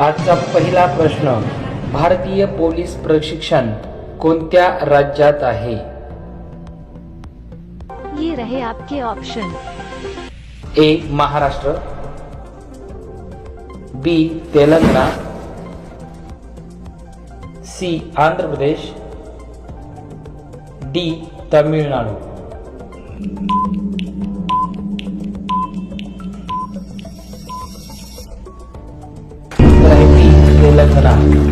आजचा पहिला प्रश्न भारतीय पोलीस प्रशिक्षण कोणत्या राज्यात आहे? ये रहे आपके option A Maharashtra B Telangana C Andhra Pradesh D Tamil Nadu. B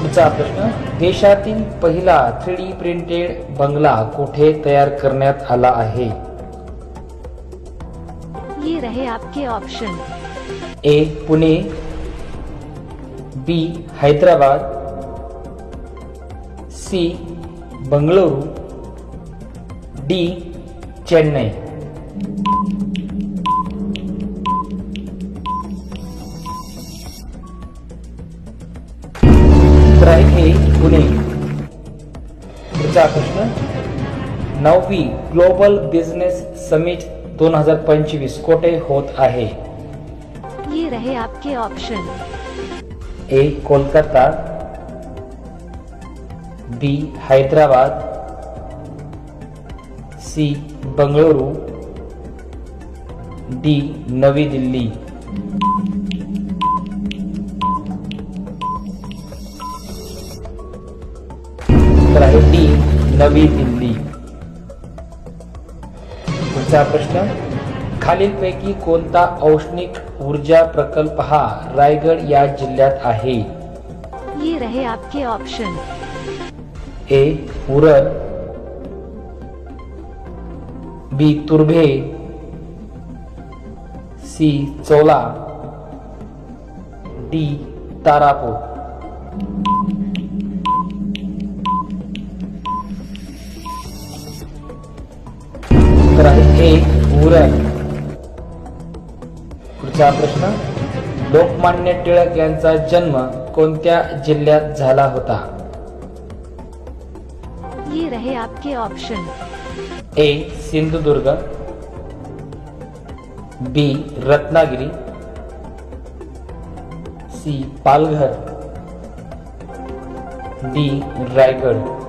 पुढचा प्रश्न देशातील पहिला थ्री डी प्रिंटेड बंगला कुठे तयार करण्यात आला आहे? ये रहे आपके option A Pune B Hyderabad C Bengaluru D Chennai. उत्तर आहे ए पुणे. पुढचा प्रश्न. नववी ग्लोबल बिझनेस समिट दोन हजार पंचवीस कोठे होत आहे? ये रहे आपके option. A Kolkata. B Hyderabad. C Bengaluru. D Navi Delhi. Navi Delhi. पुढचा प्रश्न खालीलपैकी कोणता औष्णिक ऊर्जा प्रकल्प हा रायगड या जिल्ह्यात आहे? ये रहे आपके option A Uran. B Turbhe. C Chola. D Tarapur. तर आहे ए उरण पुढचा प्रश्न. लोकमान्य टिळक यांचा जन्म कोणत्या जिल्ह्यात झाला होता? ये रहे आपके option A Sindhudurg. B Ratnagiri. C Palghar. D Raigad.